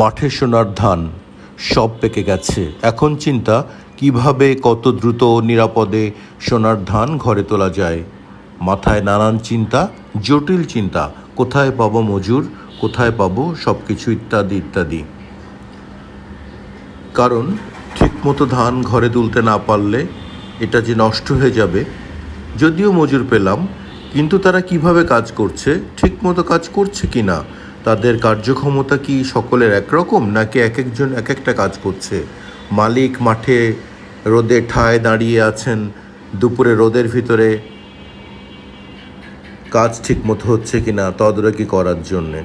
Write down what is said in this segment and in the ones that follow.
মাঠে সোনার ধান সব পেকে গেছে। এখন চিন্তা, কীভাবে কত দ্রুত নিরাপদে সোনার ধান ঘরে তোলা যায়? মাথায় নানান চিন্তা, জটিল চিন্তা, কোথায় পাবো মজুর, কোথায় পাবো সব কিছু ইত্যাদি ইত্যাদি। কারণ, ঠিকমতো ধান ঘরে তুলতে না পারলে এটা যে নষ্ট হয়ে যাবে, যদিও মজুর পেলাম, কিন্তু তারা কীভাবে কাজ করছে, ঠিকমতো কাজ করছে কি না তাদের কার্যক্ষমতা কি সকলের একরকম, নাকি এক একজন এক একটা কাজ করছে? মালিক মাঠে রোদে ঠায় দাঁড়িয়ে আছেন, দুপুরে রোদের ভিতরে কাজ ঠিকমতো হচ্ছে কি না, তদারকি করার জন্যে।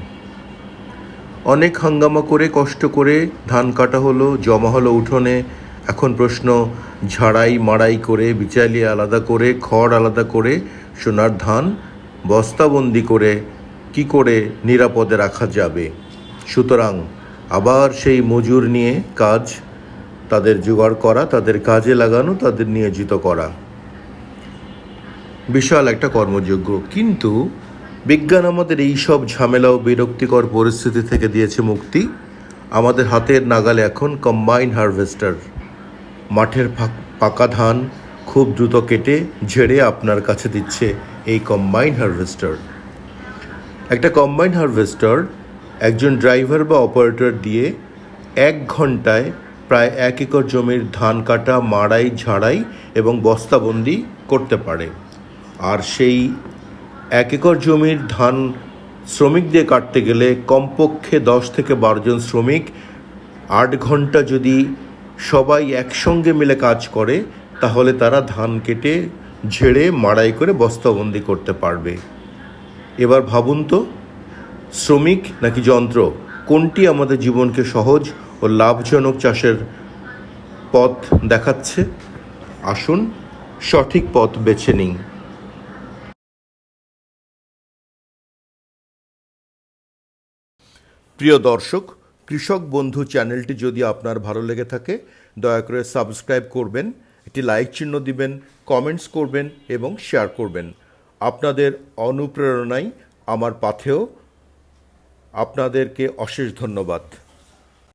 অনেক হাঙ্গামা করে, কষ্ট করে ধান কাটা হলো, জমা হলো উঠোনে। এখন প্রশ্ন, ঝাড়াই মাড়াই করে, বিচালি আলাদা করে, খড় আলাদা করে, সোনার ধান বস্তাবন্দি করে কি করে নিরাপদে রাখা যাবে? সুতরাং আবার সেই মজুর নিয়ে কাজ, তাদের জোগাড় করা, তাদের কাজে লাগানো, তাদের নিয়োজিত করা। বিশাল একটা কর্মযোগ্য কিন্তু বিজ্ঞান আমাদের এই সব ঝামেলা ও বিরক্তিকর পরিস্থিতি থেকে দিয়েছে মুক্তি। আমাদের হাতের নাগালে এখন কম্বাইন হারভেস্টার মাঠের পাকা ধান খুব দ্রুত কেটে, ঝেড়ে আপনার কাছে দিচ্ছে এই কম্বাইন হারভেস্টার একটা কম্বাইন হারভেস্টার একজন ড্রাইভার বা অপারেটর দিয়ে এক ঘন্টায় প্রায় এক একর জমির ধান কাটা, মাড়াই, ঝাড়াই এবং বস্তাবন্দি করতে পারে। আর সেই এক একর জমির ধান শ্রমিক দিয়ে কাটতে গেলে কমপক্ষে দশ থেকে বারো জন শ্রমিক আট ঘণ্টা যদি সবাই একসঙ্গে মিলে কাজ করে, তাহলে তারা ধান কেটে, ঝেড়ে, মাড়াই করে বস্তাবন্দি করতে পারবে। এবার ভাবুন তো, শ্রমিক নাকি যন্ত্র? কোনটি আমাদের জীবনকে সহজ ও লাভজনক চাষের পথ দেখাচ্ছে? আসুন সঠিক পথ বেছে নিন প্রিয় দর্শক, কৃষক বন্ধু চ্যানেলটি যদি আপনার ভালো লেগে থাকে, দয়া করে সাবস্ক্রাইব করবেন, একটি লাইক চিহ্ন দিবেন, কমেন্টস করবেন এবং শেয়ার করবেন। আপনাদের অনুপ্রেরণাই আমার পাথেও আপনাদেরকে অশেষ ধন্যবাদ।